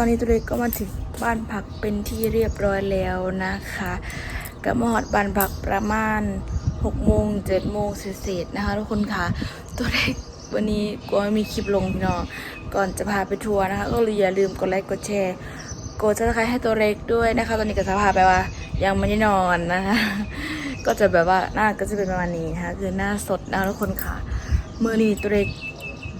อนนี้ตัวเล็กก็มาถึงบ้านพักเป็นที่เรียบร้อยแล้วนะคะกับมอดบ้านพักประมาณ6โมง7โมงเศษๆนะคะทุกคนค่ะตัวเล็กวันนี้กลัวไม่มีคลิปลงพี่น้องก่อนจะพาไปทัวร์นะคะ ก็เลยอย่าลืมกดไลค์กดแชร์กดซับสไครต์ให้ตัวเล็กด้วยนะคะ ตอนนี้ก็จะพาไปว่า ยังไม่ได้นอนนะคะก็จะแบบว่าหน้าก็จะเป็นประมาณนี้นะคะคือหน้าสดนะคะทุกคนค่ะเมื่อนี้ตัวเล็ก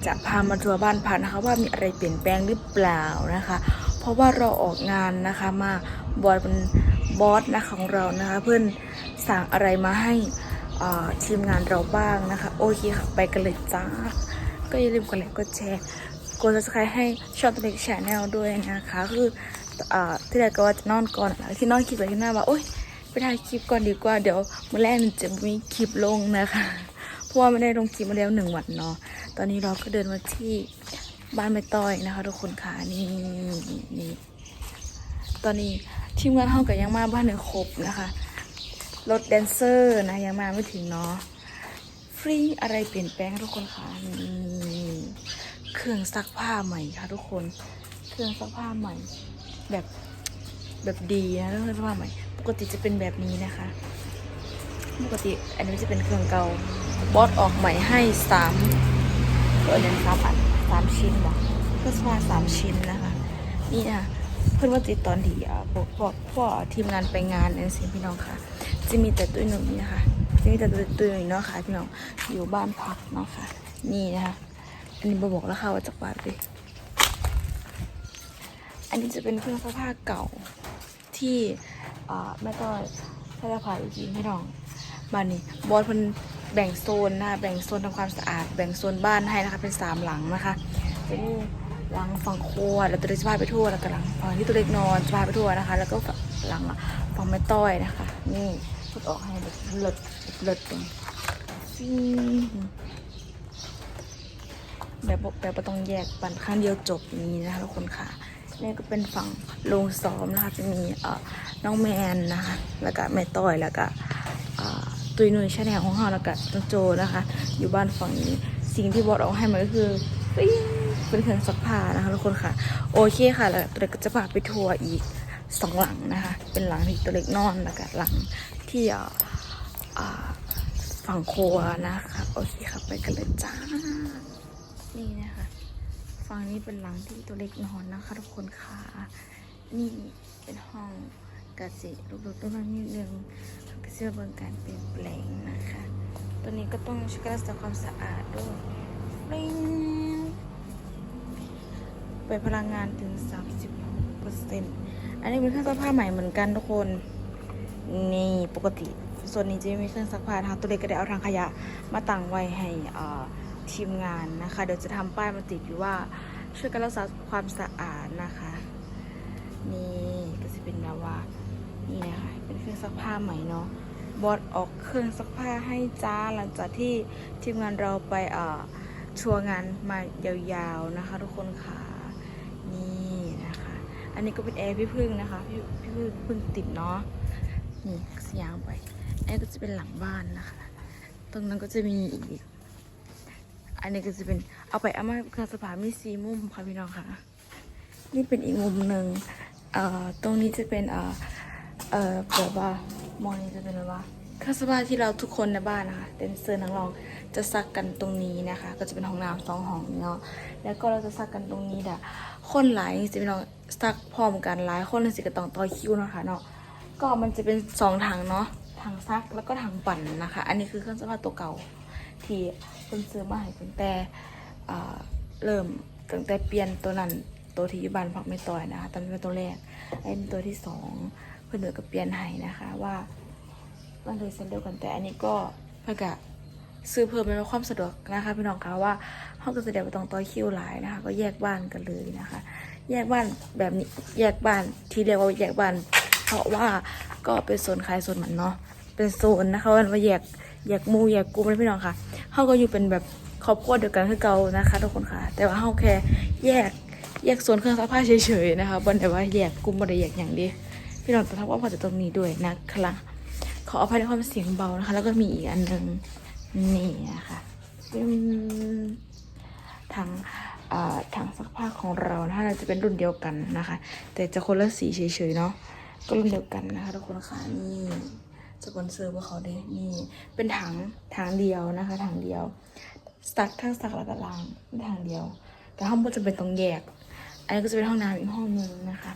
จะพามาทัวร์บ้านพักนะคะว่ามีอะไรเปลี่ยนแปลงหรือเปล่านะคะ เพราะว่าเราออกงานนะคะมาบอสเป็นบอสนะของเรานะคะ เพื่อนสั่งอะไรมาให้ทีมงานเราบ้างนะคะ โอเคค่ะ ไปกันเลยจ้า ก็อย่าลืมกดไลค์กดแชร์กด subscribe ให้ช่องตัวเล็กชาแนลด้วยนะคะ คืออที่แรกก็ว่าจะนอนก่อนที่นอนคิดไว้ที่หน้าว่าโอ๊ยไปถ่ายคลิปก่อนดีกว่าเดี๋ยวมื้อแรกมันจะมีคลิปลงนะคะ เพราะว่าไม่ได้ลงคลิปมาแล้วหนึ่งวันเนาะตอนนี้เราก็เดินมาที่บ้านแม่ต้อยนะคะ ทุกคนค่ะนี่นี่ตอนนี้ทีมงานเฮากับยังมาบ้านหนึ่งครบนะคะรถแดนเซอร์นะยังมาไม่ถึงเนาะฟรีอะไรเปลี่ยนแปลงทุกคนค่ะนี่เครื่องซักผ้าใหม่ค่ะ ทุกคน เครื่องซักผ้าใหม่ แบบแบบดีนะเครื่องซักผ้าใหม่ ปกติจะเป็นแบบนี้นะคะ ปกติอันนี้จะเป็นเครื่องเก่า บอสออกใหม่ให้สามเออเนี่ยสามอันสามชิ้นหรอเครื่องซักผ้าสามชิ้นนะคะ นี่นะเพื่อนว่าติดตอนที่อ่าพวกพวกพวกทีมงานไปงานนั่นสิพี่น้องค่ะ จะมีแต่ตุ้ยหนุ่มนี่นะคะจะมีแต่ตุ้ยตุ้ยหนุ่มเนาะค่ะพี่น้องอยู่บ้านพักเนาะค่ะ นี่นะคะอันนี้บบอกแล้วค่ะว่าจากบาทเลยอันนี้จะเป็นเครื่องซักผ้าเก่าที่อ่าแม่ต้อยถ้าจะพาอีกทีพี่น้องบ้านนี้บอสเพิ่น แบ่งโซนนะคะแบ่งโซนทำความสะอาด แบ่งโซนบ้านให้นะคะเป็นสามหลังนะคะจะมีหลังฝั่งครัวแล้วตัวเล็กจะพาไปทั่วแล้วก็หลังฝั่งที่ตัวเล็กนอนจะพาไปทั่วนะคะ แล้วก็หลังฝั่งแม่ต้อยนะคะ นี่พูดออกให้แบบเลิศเลิศตรงแบบแบบต้องแยกปั่นข้างเดียวจบนี้นะคะทุกคนค่ะนี่ก็เป็นฝั่งโรงซ้อมนะคะจะมีเอ่อน้องแมนนะคะ แล้วก็แม่ต้อยแล้วก็ ตุยนุ้ยชาแนลของเราแล้วก็น้องโจนะคะ อยู่บ้านฝั่งนี้ สิ่งที่บอสเอาให้มาก็คือเป็นเครื่องซักผ้านะคะทุกคนค่ะ โอเคค่ะ แล้วตัวเล็กก็จะพาไปทัวร์อีกสองหลังนะคะ เป็นหลังที่ตัวเล็กนอนแล้วก็หลังที่ฝั่งครัวนะคะ โอเคค่ะ ไปกันเลยจ้า นี่นะคะ ฝั่งนี้เป็นหลังที่ตัวเล็กนอนนะคะ ทุกคนค่ะ นี่เป็นห้อง กสิลูกๆต้นนั้นนิดนึงกสิเบิ่งการเปลี่ยนแปลงนะคะ ตัวนี้ก็ต้องช่วยกันรักษาความสะอาดด้วยปิ้งไปพลังงานถึง 36เปอร์เซ็นต์อันนี้เป็นเครื่องซักผ้าใหม่เหมือนกันทุกคน นี่ปกติ ส่วนนี้จะไม่มีเครื่องซักผ้านะคะตัวเล็กก็ได้เอาทางขยะมาตั้งไว้ให้ทีมงานนะคะ เดี๋ยวจะทำป้ายมาติดอยู่ว่าช่วยกันรักษาความสะอาดนะคะ นี่ก็จะเป็นแบบว่า นี่นะคะเป็นเครื่องซักผ้าใหม่เนาะบอสออกเครื่องซักผ้าให้จ้าหลังจากที่ทีมงานเราไปเอ่อชัวร์งานมายาวๆนะคะ ทุกคนค่ะนี่นะคะ อันนี้ก็เป็นแอร์พี่พึ่งนะคะพี่พี่พึ่งพึ่งติดเนาะนี่สยามไปอันนี้ก็จะเป็นหลังบ้านนะคะ ตรงนั้นก็จะมีอีกอันนี้ก็จะเป็นเอาไปเอามาเครื่องสภามีสีมุมค่ะพี่น้องค่ะ นี่เป็นอีกมุมหนึ่งเอ่อตรงนี้จะเป็นเอ่อ เอ่อแบบว่ามองนี้จะเป็นแบบว่าเครื่องสภาที่เราทุกคนในบ้านนะคะเดนเซอร์นักร้องจะซักกันตรงนี้นะคะ ก็จะเป็นห้องน้ำสองห้องเนาะแล้วก็เราจะซักกันตรงนี้ด่ะคนหลายจะเป็นเราซักพร้อมกันหลายคนสิก็ต้องต่อคิวนะคะเนาะก็มันจะเป็นสองถังเนาะถังซักแล้วก็ถังปั่นนะคะ อันนี้คือเครื่องซักผ้าตัวเก่าที่เพิ่นซื้อมาให้ตั้งแต่เริ่มตั้งแต่เปลี่ยนตัวนั้นตัวที่ยุบ้านพักไม่ต่อยนะคะตอนเป็นตัวแรกไอ้เป็นตัวที่สอง เพิ่อนเดือก็เปลี่ยนให้นะคะว่ามันเลยเส้นเดียวกันแต่อันนี้ก็เพื่อกะซื้อเพิ่มเป็นความสะดวกนะคะพี่น้องคะว่าห้องก็จะเดียวต้องต่อคิวหลายนะคะ ก็แยกบ้านกันเลยนะคะ แยกบ้านแบบนี้แยกบ้านที่เรียกว่าแยกบ้าน เพราะว่าก็เป็นโซนขายโซนเหมันเนาะเป็นโซนนะคะว่าแยกแยกมูแยกกลุ่มนะพี่น้องค่ะเขาก็อยู่เป็นแบบครอบครัวเดียวกันคือเก่านะคะทุกคนค่ะ แต่ว่าเขาแค่แยกแยกโซนเครื่องซักผ้าเฉยๆนะคะบนแต่ว่าแยกกลุ่มบนได้แยกอย่างเดียว พี่น้องจะทักว่าพอจะตรงนี้ด้วยนะคะขออภัยในความเสียงเบานะคะ แล้วก็มีอีกอันหนึ่งนี่นะคะเป็นถังอ่าถังซักผ้าของเรานะคะเราจะเป็นรุ่นเดียวกันนะคะ แต่จะคนละสีเฉยๆเนาะก็รุ่นเดียวกันนะคะทุกคนค่ะนี่สปอนเซอร์พวกเขาเด้นี่เป็นถังถังเดียวนะคะถังเดียวซักทั้งซักแล้วก็ล้างเป็นถังเดียว แต่ห้องก็จะเป็นต้องแยก อันนี้ก็จะเป็นห้องน้ำอีกห้องหนึงนะคะ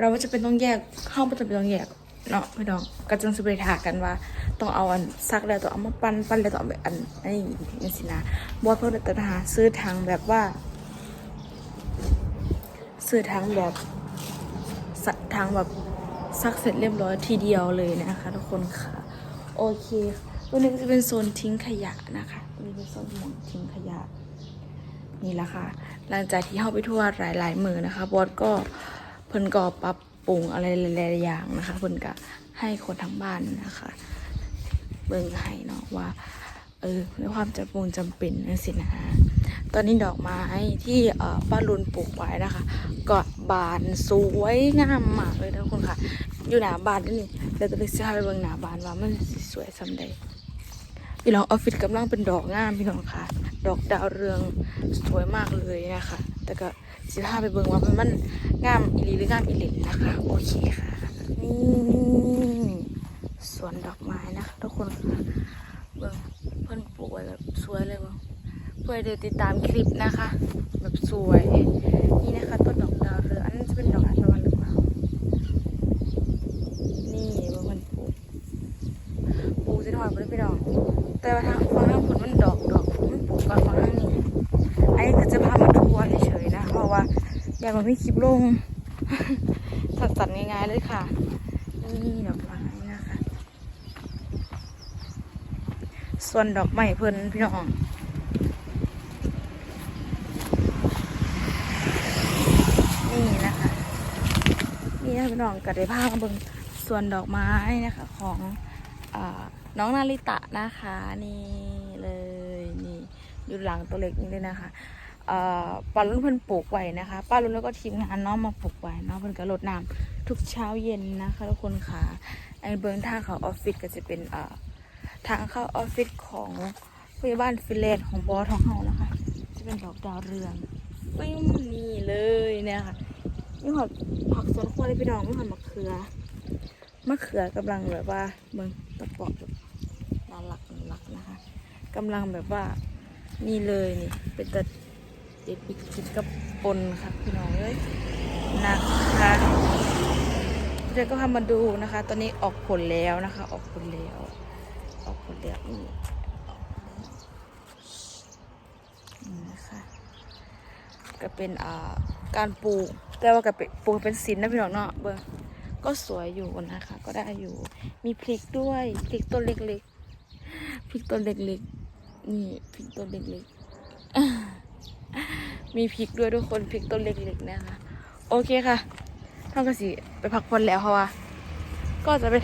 เราก็จะเป็นต้องแยกห้องก็จะเป็นต้องแยกเนาะพี่น้องก็จะสเปรย์ถากันว่าต้องเอาอันซักแล้วต้องเอามาปั้นปั้นแล้วต้องเอาอันอันนี้นี่สินะบอสเพิ่งแต่หาซื้อถังแบบว่า ซื้อถังแบบสะถังแบบซักเสร็จเรียบร้อยทีเดียวเลยนะคะ ทุกคนค่ะ โอเคตัวนี้ก็จะเป็นโซนทิ้งขยะนะคะตัวนี้เป็นโซนหมองทิ้งขยะนี่แหละค่ะ หลังจากที่เข้าไปทั่วหลายๆมือนะคะ บอสก็ เพิ่นก็ปรับปรุงอะไรหลายๆอย่างนะคะ เพิ่นก็ให้คนทั้งบ้านนะคะ เบิ่งให้เนาะว่า เออในความจำเป็นจำเป็นนั่นสินะตอนนี้ดอกไม้ที่เอ่อป้าลุนปลูกไว้นะคะก็บานสวยงามมากเลยนะทุกคนค่ะ อยู่หน้าบานนี่เดี๋ยวจะไปซื้อไปเบิ่งหน้าบานว่ามันสวยสำใดพี่น้องออฟฟิศกำลังเป็นดอกงามพี่น้องค่ะ ดอกดาวเรืองสวยมากเลยนะคะ แต่ก็ สิพาไปเบิ่งว่ามันมันงามอีหลีหรืองามอีหลินนะคะ โอเคค่ะนี่สวนดอกไม้นะคะทุกคนค่ะเบิ่งเพิ่นปลูกไว้แบบสวยเลยบ่เพื่อเดี๋ยวติดตามคลิปนะคะ แบบสวยนี่นะคะต้นดอกดาวเรืองอันนั้นจะเป็นดอกทานตะวันหรือเปล่านี่ว่ามันปลูกปลูกสิหน่อยบ่ได้ไปดอกแต่ว่าทาง ยากมาไม่คลิปลงสัดๆง่ายๆเลยค่ะ นี่ดอกไม้นะคะ ส่วนดอกไม้เพิ่นพี่น้องนี่นะคะนี่นะพี่น้องก็ได้พามาเบิ่งส่วนดอกไม้นะคะของอน้องนาริตะนะคะ นี่เลยนี่อยู่หลังตัวเล็กนี่เลยนะคะ ป้ารุ่นเพิ่นปลูกไว้นะคะป้ารุ่นแล้วก็ทีมงานน้องมาปลูกไว้เนาะเพิ่นก็รดน้ำทุกเช้าเย็นนะคะทุกคนค่ะไอ้เบิ้งทางเขาออฟฟิศก็จะเป็นอ่าทางเข้าออฟฟิศของผู้ใหญ่บ้านฟิเลนของบอสของเฮานะคะ จะเป็นดอกดาวเรืองปิ้งนี่เลยเนี่ยค่ะนี่หอดผักสวนครัวเลยพี่น้องไม่หอดมะเขือมะเขือกำลังแบบว่าเมืองตะปอกแบบน่ารักน่ารักนะคะกำลังแบบว่านี่เลยนี่เป็นตะ เด็ดปิกกินกับปนค่ะพี่น้องเลยนะคะเดี๋ยวก็พามาดูนะคะ ตอนนี้ออกผลแล้วนะคะ ออกผลแล้ว ออกผลแล้วนี่นี่นะคะก็เป็นอ่าการปลูกแต่ว่าก็เป็นปลูกเป็นสินนะพี่น้องเนาะเบอร์ก็สวยอยู่นะคะ ก็ได้อยู่ มีพริกด้วยพริกต้นเล็กๆพริกต้นเล็กๆนี่พริกต้นเล็กๆ มีพริกด้วยทุกคนพริกต้นเล็กๆนะคะโอเคค่ะท่านก็สิไปพักผ่อนแล้วเพราะว่า ก็จะไป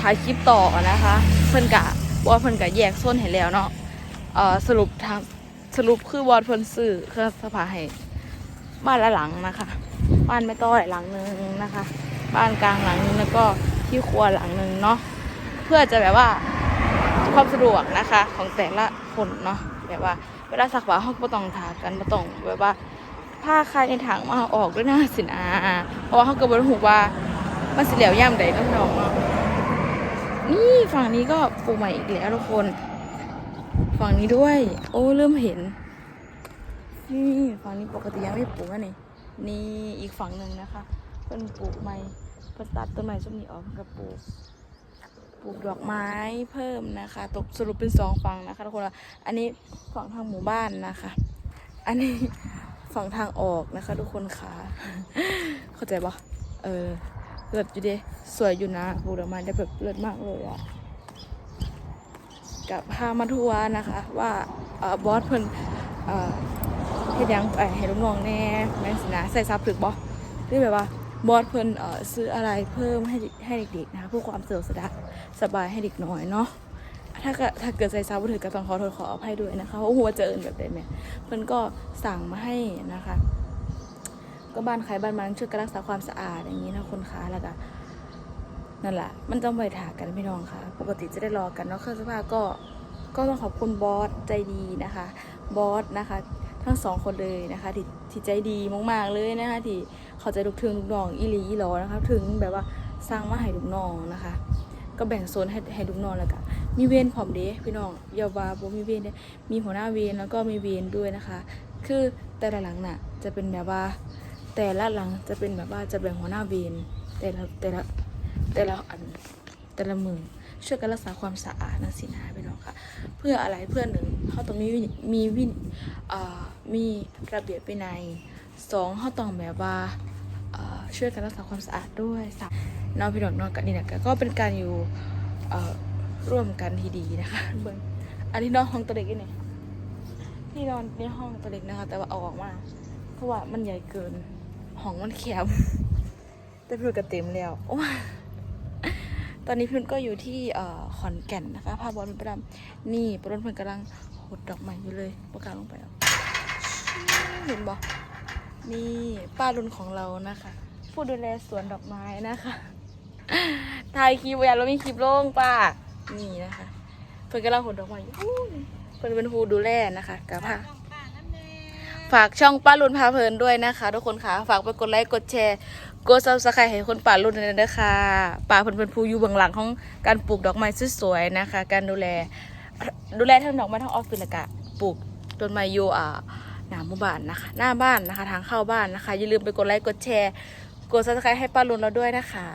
ถ่ายคลิปต่อนะคะ เพิ่นกะว่าเพิ่นกะแยกโซนให้แล้วเนาะสรุปทางสรุปคือวอดเพิ่นซื้อเครื่องสภาให้บ้านละหลังนะคะ บ้านไม่ต้อยหลังหนึงนะคะ บ้านกลางหลังนึงแล้วก็ที่ครัวหลังหนึงเนาะเพื่อจะแบบว่าความสะดวกนะคะของแต่ละคนเนาะแบบว่า เวลาสักผ้าเขาก็ต้องถากันไม่ต้องแบบว่าผ้าใครในถังมาเอาออกด้วยนะสินะเพราะว่าเขาก็บรรหุว่ามันสิเหลวย่ำใดน้องเนาะนี่ฝั่งนี้ก็ปลูกใหม่อีกแล้วทุกคน ฝั่งนี้ด้วย โอ้เริ่มเห็น นี่ฝั่งนี้ปกติยังไม่ปลูกอะนี่นี่อีกฝั่งหนึ่งนะคะเพิ่นปลูกใหม่เพิ่นตัดต้นไม้ต้นนี้ออกเพิ่นก็ปลูก ปลูกดอกไม้เพิ่มนะคะ ตกสรุปเป็นสองฝั่งนะคะทุกคนอันนี้ฝั่งทางหมู่บ้านนะคะ อันนี้ฝั่งทางออกนะคะ ทุกคนค่ะเข้าใจปะเออเลิศอยู่ด้สวยอยู่นะปลูกดอกไม้ได้แบบเลิศมากเลยอะกับพามาทัวร์นะคะ ว่าเอ่อบอสเพิ่นเอ่อเฮ็ดยังไปให้ลูกน้องแน่แม่สินะใส่ซับถึกบ่คือแบบว่าบอสเพิ่นเอ่อซื้ออะไรเพิ่มให้ให้เด็กๆนะคะเพื่อความสะดวกสะดวก สบายให้เด็กน้อยเนาะถ้าเกิดถ้าเกิดใส่ซับบ่ถึกก็ต้องขอโทษขออภัยด้วยนะคะเพราะหัวเจอเอินแบบใดแม่เพิ่นก็สั่งมาให้นะคะ ก็บ้านใครบ้านมันช่วยกันรักษาความสะอาดอย่างนี้นะคนค้าแล้วก็นั่นแหละมันต้องไปถากันพี่น้องค่ะ ปกติจะได้รอกันเนาะเครื่องซักผ้าก็ก็ต้องขอบคุณบอสใจดีนะคะ บอสนะคะ ทั้งสองคนเลยนะคะที่ที่ใจดีมากๆเลยนะคะที่เขาใจลูกถึงลูกน้องอีหลีอีหลอนะคะ ถึงแบบว่าสร้างมาให้ลูกน้องนะคะ ก็แบ่งโซนให้ให้ลูกน้องแล้วก็มีเวรพร้อมเด้พี่น้องอย่าว่าบ่มีเวรเด้มีหัวหน้าเวรแล้วก็มีเวรด้วยนะคะ คือแต่ละหลังน่ะ จะเป็นแบบว่า แต่ละหลังจะเป็นแบบว่าจะแบ่งหัวหน้าเวรแต่ละแต่ละแต่ละอันแต่ละมือช่วยกันรักษาความสะอาดนะสินะพี่น้องค่ะ เพื่ออะไรเพื่อหนึ่งเขาต้องมีมีวินอ่ามีระเบียบวินัยสองเขาต้องแบบว่า ช่วยกันรักษาความสะอาดด้วยสามเนอนพี่น้องนอนกันนี่นะก็เป็นการอยู่เอ่อร่วมกันที่ดีนะคะเบิ่งอันนี้นอนห้องตัวเล็กนี่ที่นอนในห้องตัวเล็กนะคะ แต่ว่าเอาออกมา เพราะว่ามันใหญ่เกินห้องมันแคบแต่พี่ก็เต็มแล้วโอ้ยตอนนี้พี่ก็อยู่ที่เอ่อขอนแก่นนะคะพาบอลไปดำนี่ปรนเพื่อนกำลังหดดอกไม้อยู่เลยประกาศลงไปแล้วเห็นบอก นี่ป้ารุนของเรานะคะ ผู้ดูแลสวนดอกไม้นะคะถ่ายคลิปอย่าเรามีคลิปลงป้านี่นะคะ เพื่อนกำลังหดดอกไม้อยู่เพื่อนเป็นผู้ดูแลนะคะกับพาฝากช่องป้ารุนพาเพลินด้วยนะคะ ทุกคนค่ะ ฝากไปกดไลค์กดแชร์ กดซับสไครต์ให้คนป่ารุนด้วยนะคะป่าเพิ่นเป็นผู้อยู่เบื้องหลังของการปลูกดอกไม้สวยๆนะคะ การดูแล ดูแลทั้งดอกไม้ทั้งออฟฟิศและก็ปลูกต้นไม้อยู่อ่า หน้าหมู่บ้านนะคะ หน้าบ้านนะคะ ทางเข้าบ้านนะคะ อย่าลืมไปกดไลค์กดแชร์ กดซับสไครต์ให้ป้ารุนเราด้วยนะคะ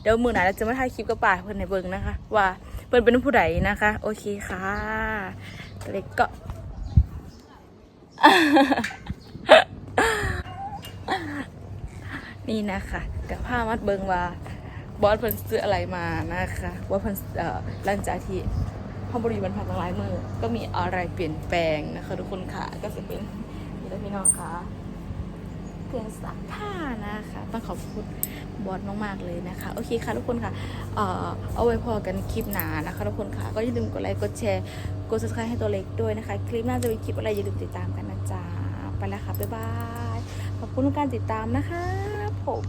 เดี๋ยวมือหนาเราจะมาถ่ายคลิปกับป่าเพิ่อนในเบิ่งนะคะ ว่าเพิ่อนเป็นผู้ใดนะคะ โอเคค่ะเล็กก็นี่นะคะกับผ้ามัดเบิงว่าบอสเพิ่นซื้ออะไรมานะคะว่าเพิ่นเอ่อหลังจากที่ ห้องบริบันพักตั้งหลายมือ ก็มีอะไรเปลี่ยนแปลงนะคะทุกคนค่ะ ก็จะเป็นนี่แหละพี่น้องค่ะเครื่องซักผ้านะคะ ต้องขอบคุณบอสมากๆเลยนะคะ โอเคค่ะทุกคนค่ะ เอ่อเอาไว้พอกันคลิปหนานะคะ ทุกคนค่ะ ก็อย่าลืมกดไลค์กดแชร์กด subscribe ให้ตัวเล็กด้วยนะคะ คลิปหน้าจะมีคลิปอะไรอย่าลืมติดตามกันนะจ๊ะไปแล้วค่ะบ๊ายบายขอบคุณทุกการติดตามนะคะผม